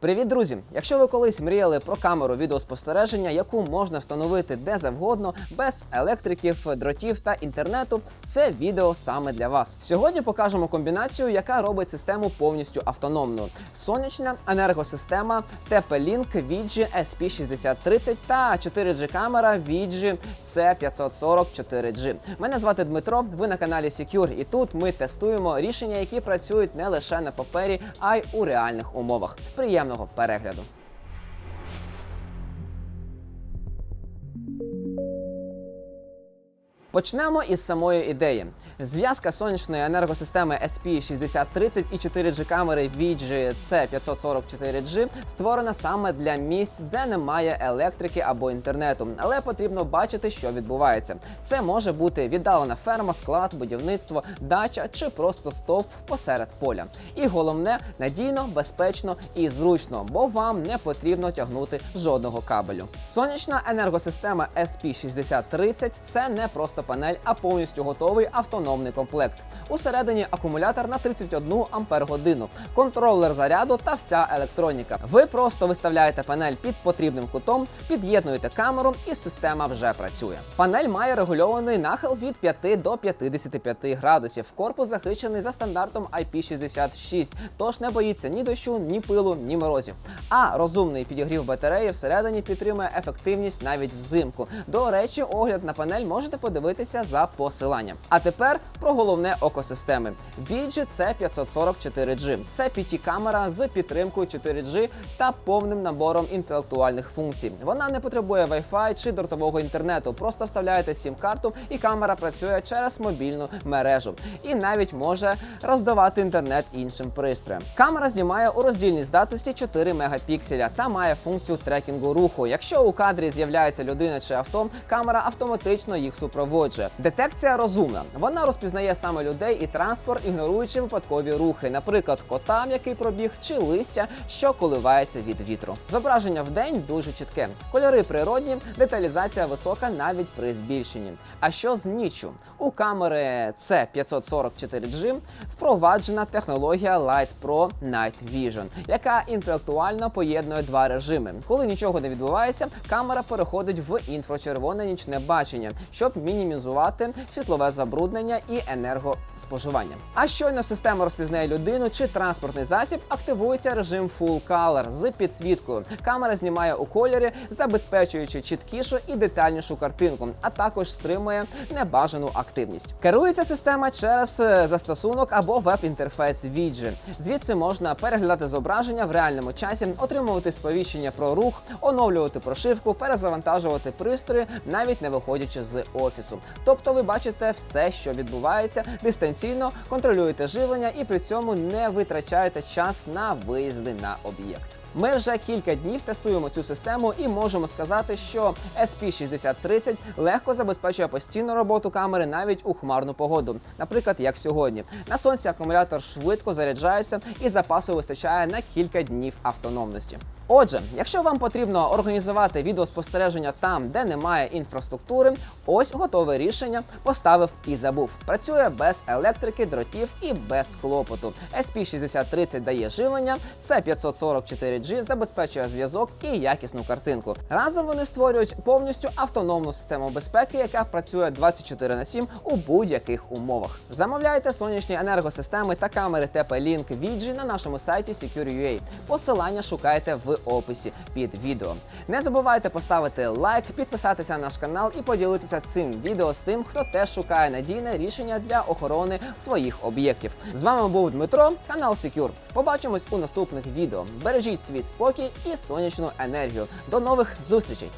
Привіт, друзі! Якщо ви колись мріяли про камеру відеоспостереження, яку можна встановити де завгодно, без електриків, дротів та інтернету, це відео саме для вас. Сьогодні покажемо комбінацію, яка робить систему повністю автономною: сонячна енергосистема TP-Link VG SP6030 та 4G камера VG C540 4G. Мене звати Дмитро. Ви на каналі Secure, і тут ми тестуємо рішення, які працюють не лише на папері, а й у реальних умовах. Приємного перегляду. Почнемо із самої ідеї. Зв'язка сонячної енергосистеми SP6030 і 4G камери VG C544G створена саме для місць, де немає електрики або інтернету, але потрібно бачити, що відбувається. Це може бути віддалена ферма, склад, будівництво, дача чи просто стовп посеред поля. І головне надійно, безпечно і зручно, бо вам не потрібно тягнути жодного кабелю. Сонячна енергосистема SP6030 це не просто панель, а повністю готовий автономний комплект. Усередині акумулятор на 31 ампер годину, контролер заряду та вся електроніка. Ви просто виставляєте панель під потрібним кутом, під'єднуєте камеру, і система вже працює. Панель має регульований нахил від 5 до 55 градусів. Корпус захищений за стандартом IP66, тож не боїться ні дощу, ні пилу, ні морозів. А розумний підігрів батареї всередині підтримує ефективність навіть взимку. До речі, огляд на панель можете подивитися за посиланням. А тепер про головне око системи. VG C544G. Це PT-камера з підтримкою 4G та повним набором інтелектуальних функцій. Вона не потребує Wi-Fi чи дротового інтернету. Просто вставляєте сім-карту, і камера працює через мобільну мережу. І навіть може роздавати інтернет іншим пристроям. Камера знімає у роздільній здатності 4 мегапікселя та має функцію трекінгу руху. Якщо у кадрі з'являється людина чи авто, камера автоматично їх супроводжує. Детекція розумна. Вона розпізнає саме людей і транспорт, ігноруючи випадкові рухи, наприклад, кота, який пробіг, чи листя, що коливається від вітру. Зображення в день дуже чітке. Кольори природні, деталізація висока навіть при збільшенні. А що з ніччю? У камери C544G впроваджена технологія Light Pro Night Vision, яка інтелектуально поєднує два режими. Коли нічого не відбувається, камера переходить в інфрачервоне нічне бачення, щоб мінімізувати світлове забруднення і енергоспоживання. А щойно система розпізнає людину чи транспортний засіб, активується режим Full Color з підсвіткою. Камера знімає у кольорі, забезпечуючи чіткішу і детальнішу картинку, а також стримує небажану активність. Керується система через е, застосунок або веб-інтерфейс Віджі. Звідси можна переглядати зображення в реальному часі, отримувати сповіщення про рух, оновлювати прошивку, перезавантажувати пристрої, навіть не виходячи з офісу. Тобто ви бачите все, що відбувається дистанційно, контролюєте живлення і при цьому не витрачаєте час на виїзди на об'єкт. Ми вже кілька днів тестуємо цю систему і можемо сказати, що SP6030 легко забезпечує постійну роботу камери навіть у хмарну погоду, наприклад, як сьогодні. На сонці акумулятор швидко заряджається і запасу вистачає на кілька днів автономності. Отже, якщо вам потрібно організувати відеоспостереження там, де немає інфраструктури, ось готове рішення поставив і забув. Працює без електрики, дротів і без клопоту. SP6030 дає живлення, це 544G забезпечує зв'язок і якісну картинку. Разом вони створюють повністю автономну систему безпеки, яка працює 24 на 7 у будь-яких умовах. Замовляйте сонячні енергосистеми та камери TP-Link VG на нашому сайті Secure.ua. Посилання шукайте описі під відео. Не забувайте поставити лайк, підписатися на наш канал і поділитися цим відео з тим, хто теж шукає надійне рішення для охорони своїх об'єктів. З вами був Дмитро, канал Secure. Побачимось у наступних відео. Бережіть свій спокій і сонячну енергію. До нових зустрічей!